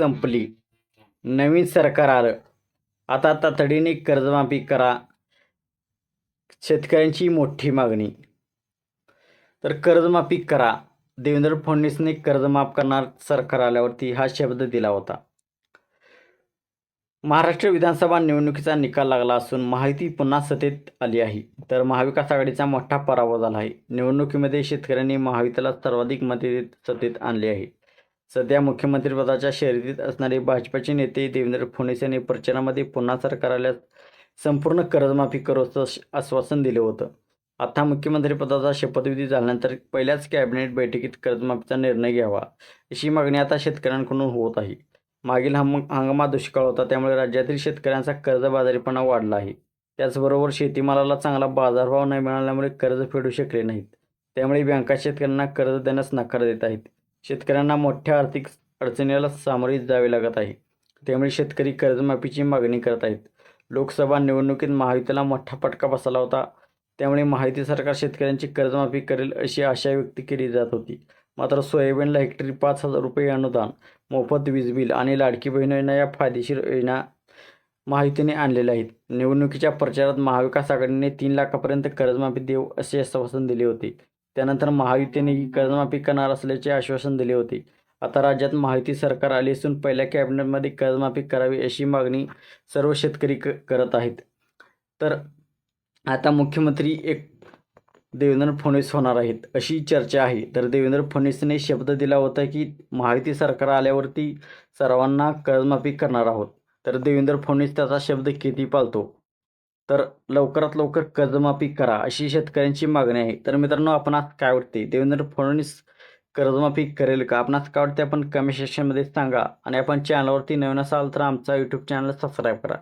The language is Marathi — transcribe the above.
संपली. नवीन सरकार आलं. आता तातडीने कर्जमाफी करा. शेतकऱ्यांची मोठी मागणी. तर कर्जमाफी करा. देवेंद्र फडणवीसने कर्जमाफ करणार सरकार आल्यावरती हा शब्द दिला होता. महाराष्ट्र विधानसभा निवडणुकीचा निकाल लागला असून महायुती पुन्हा सत्तेत आली आहे. तर महाविकास आघाडीचा मोठा पराभव झाला आहे. निवडणुकीमध्ये शेतकऱ्यांनी महायुतीला सर्वाधिक मते देत सत्तेत आणले आहे. सध्या मुख्यमंत्रीपदाच्या शर्यतीत असणारे भाजपचे नेते देवेंद्र फडणवीस यांनी प्रचारामध्ये पुन्हा सरकारला संपूर्ण कर्जमाफी करू असं आश्वासन दिले होतं. आता मुख्यमंत्रीपदाचा शपथविधी झाल्यानंतर पहिल्याच कॅबिनेट बैठकीत कर्जमाफीचा निर्णय घ्यावा अशी मागणी आता शेतकऱ्यांकडून होत आहे. मागील हम हंगामात दुष्काळ होता त्यामुळे राज्यातील शेतकऱ्यांचा कर्जबाजारीपणा वाढला आहे. त्याचबरोबर शेतीमालाला चांगला बाजारभाव नाही मिळाल्यामुळे कर्ज फेडू शकले नाहीत. त्यामुळे बँका शेतकऱ्यांना कर्ज देण्यास नकार देत आहेत. शेतकऱ्यांना मोठ्या आर्थिक अडचणीला सामोरे जावे लागत आहे. त्यामुळे शेतकरी कर्जमाफीची मागणी करत आहेत. लोकसभा निवडणुकीत महायुतीला मोठा फटका बसला होता. त्यामुळे महायुती सरकार शेतकऱ्यांची कर्जमाफी करेल अशी आशा व्यक्त केली जात होती. मात्र सोयाबीनला हेक्टरी पाच हजार रुपये अनुदान मोफत वीज बिल आणि लाडकी बहीण योजना या फायदेशीर योजना महायुतीने आणलेल्या आहेत. निवडणुकीच्या प्रचारात महाविकास आघाडीने तीन लाखापर्यंत कर्जमाफी देऊ असे आश्वासन दिले होते. त्यानंतर महायुतीने कर्जमाफी करणार असल्याचे आश्वासन दिले होते. आता राज्यात महायुती सरकार आली असून पहिल्या कॅबिनेटमध्ये कर्जमाफी करावी अशी मागणी सर्व शेतकरी क करत आहेत. तर आता मुख्यमंत्री एक देवेंद्र फडणवीस होणार आहेत अशी चर्चा आहे. तर देवेंद्र फडणवीसने शब्द दिला होता की महायुती सरकार आल्यावरती सर्वांना कर्जमाफी करणार आहोत. तर देवेंद्र फडणवीस त्याचा शब्द किती पाळतो? तर लवकरात लवकर कर्जमाफी करा अशी शेतकऱ्यांची मागणी आहे. तर मित्रांनो आपण आज काय वाटते? देवेंद्र फडणवीस कर्जमाफी करेल का? आपणास काय वाटते? आपण कमेंट सेक्शनमध्ये सांगा आणि आपण चॅनलवरती नवीन असाल तर आमचा यूट्यूब चॅनल सबस्क्राईब करा.